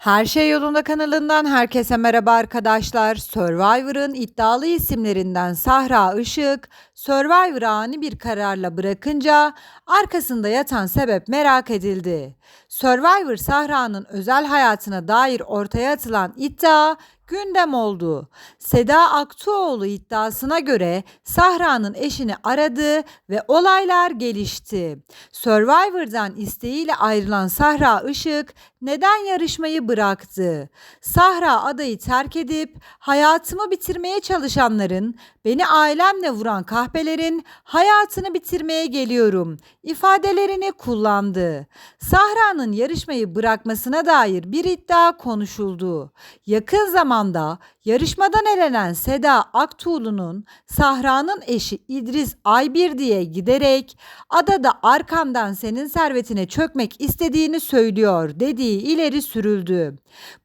Her Şey Yolunda kanalından herkese merhaba arkadaşlar. Survivor'ın iddialı isimlerinden Sahra Işık, Survivor'ı ani bir kararla bırakınca arkasında yatan sebep merak edildi. Survivor Sahra'nın özel hayatına dair ortaya atılan iddia gündem oldu. Seda Aktuoğlu iddiasına göre Sahra'nın eşini aradı ve olaylar gelişti. Survivor'dan isteğiyle ayrılan Sahra Işık neden yarışmayı bıraktı? Sahra adayı terk edip hayatımı bitirmeye çalışanların, beni ailemle vuran kahpelerin hayatını bitirmeye geliyorum ifadelerini kullandı. Sahra'nın yarışmayı bırakmasına dair bir iddia konuşuldu. Yakın zamanda yarışmadan elenen Seda Aktuğlu'nun Sahra'nın eşi İdris Aybirdi'ye giderek adada arkamdan senin servetine çökmek istediğini söylüyor dediği ileri sürüldü.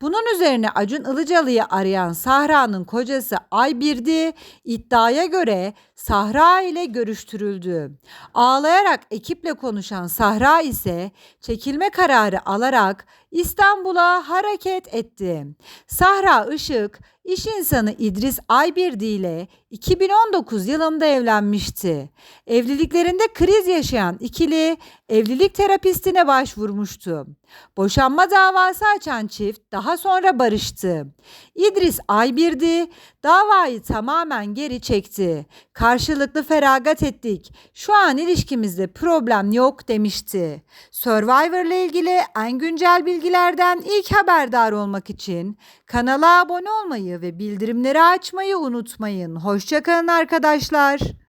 Bunun üzerine Acun Ilıcalı'yı arayan Sahra'nın kocası Aybirdi iddiaya göre Sahra ile görüştürüldü. Ağlayarak ekiple konuşan Sahra ise çekilme kararı alarak İstanbul'a hareket etti. Sahra Işık iş insanı İdris Aybirdi ile 2019 yılında evlenmişti. Evliliklerinde kriz yaşayan ikili evlilik terapistine başvurmuştu. Boşanma davası açan çift daha sonra barıştı. İdris Aybirdi davayı tamamen geri çekti. Karşılıklı feragat ettik. Şu an ilişkimizde problem yok demişti. Survivor ile ilgili en güncel bilgilerden ilk haberdar olmak için kanala abone olmayı ve bildirimleri açmayı unutmayın. Hoşçakalın arkadaşlar.